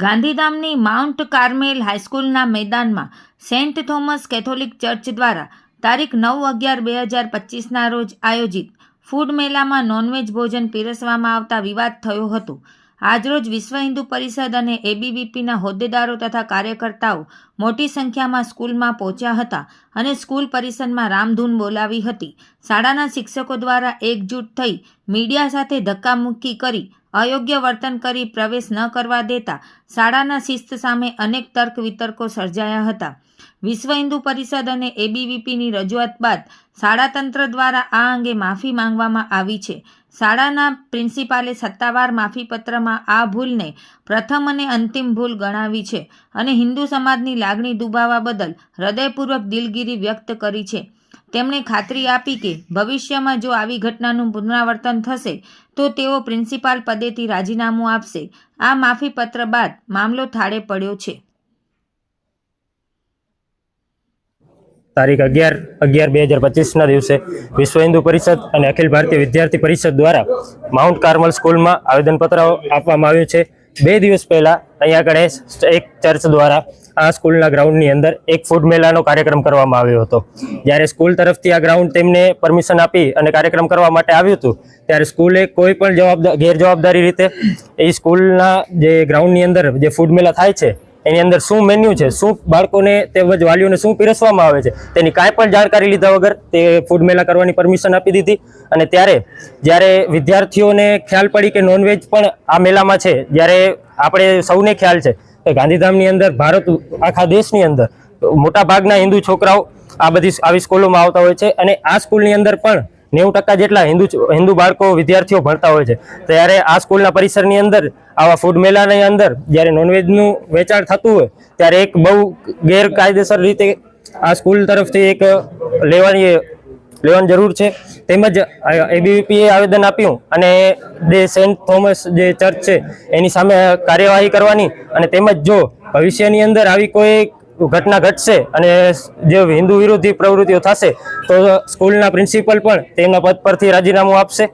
ગાંધીધામની mount Carmel હાઈસ્કૂલના મેદાનમાં Saint Thomas Catholic church દ્વારા તારીખ નવ અગિયાર બે હજાર પચીસના રોજ આયોજિત ફૂડ મેળામાં નોનવેજ ભોજન પીરસવામાં આવતા વિવાદ થયો હતો. આજરોજ વિશ્વ હિન્દુ પરિષદ અને એબીવીપીના હોદ્દેદારો તથા કાર્યકર્તાઓ મોટી સંખ્યામાં સ્કૂલમાં પહોંચ્યા હતા અને સ્કૂલ પરિસરમાં રામધૂન બોલાવી હતી. શાળાના શિક્ષકો દ્વારા એકજૂટ થઈ મીડિયા સાથે ધક્કામુક્કી કરી, અયોગ્ય વર્તન કરી પ્રવેશ ન કરવા દેતા શાળાના શિસ્ત સામે અનેક તર્ક વિતર્કો સર્જાયા હતા. વિશ્વ હિન્દુ પરિષદ અને એબીવીપીની રજૂઆત બાદ શાળા તંત્ર દ્વારા આ અંગે માફી માંગવામાં આવી છે. શાળાના પ્રિન્સિપાલે સત્તાવાર માફીપત્રમાં આ ભૂલને પ્રથમ અને અંતિમ ભૂલ ગણાવી છે અને હિન્દુ સમાજની લાગણી દુભાવવા બદલ હૃદયપૂર્વક દિલગીરી વ્યક્ત કરી છે. તેમણે ખાતરી આપી કે ભવિષ્યમાં જો આવી ઘટનાનું પુનરાવર્તન થશે, તો તેઓ પ્રિન્સિપાલ પદેથી રાજીનામું આપશે. આ માફીપત્ર બાદ મામલો થાળે પડ્યો છે. તારીખ અગિયાર અગિયાર બે હજાર પચીસના દિવસે વિશ્વ હિન્દુ પરિષદ અને અખિલ ભારતીય વિદ્યાર્થી પરિષદ દ્વારા માઉન્ટ કાર્મલ સ્કૂલમાં આવેદનપત્ર આપવામાં આવ્યું છે. બે દિવસ પહેલાં અહીંયા આગળ એક ચર્ચ દ્વારા આ સ્કૂલના ગ્રાઉન્ડની અંદર એક ફૂડ મેળાનો કાર્યક્રમ કરવામાં આવ્યો હતો. જ્યારે સ્કૂલ તરફથી આ ગ્રાઉન્ડ તેમને પરમિશન આપી અને કાર્યક્રમ કરવા માટે આવ્યું હતું, ત્યારે સ્કૂલે કોઈ પણ જવાબદાર ગેરજવાબદારી રીતે એ સ્કૂલના જે ગ્રાઉન્ડની અંદર જે ફૂડ મેળા થાય છે એની અંદર શું મેન્યુ છે, શું બાળકોને તેમજ વાલીઓને શું પીરસવામાં આવે છે, તેની કાંઈ પણ જાણકારી લીધા વગર તે ફૂડ મેલા કરવાની પરમિશન આપી દીધી. અને ત્યારે જ્યારે વિદ્યાર્થીઓને ખ્યાલ પડી કે નોનવેજ પણ આ મેલામાં છે, જ્યારે આપણે સૌને ખ્યાલ છે કે ગાંધીધામની અંદર, ભારત આખા દેશની અંદર મોટા ભાગના હિન્દુ છોકરાઓ આ બધી આવી સ્કૂલોમાં આવતા હોય છે. અને આ સ્કૂલની અંદર પણ નેવું ટકા જેટલા હિન્દુ હિન્દુ બાળકો વિદ્યાર્થીઓ ભણતા હોય છે. ત્યારે આ સ્કૂલના પરિસરની અંદર, આવા ફૂડ મેળાની અંદર જ્યારે નોનવેજનું વેચાણ થતું હોય, ત્યારે એક બહુ ગેરકાયદેસર રીતે આ સ્કૂલ તરફથી એક લેવાની લેવાની જરૂર છે. તેમજ એબીવીપીએ આવેદન આપ્યું અને જે સેન્ટ થોમસ જે ચર્ચ છે, એની સામે કાર્યવાહી કરવાની અને તેમજ જો ભવિષ્યની અંદર આવી કોઈ ઘટના ઘટશે અને જે હિન્દુ વિરોધી પ્રવૃત્તિઓ થશે, તો સ્કૂલના પ્રિન્સિપલ પણ તેમના પદ પરથી રાજીનામું આપશે.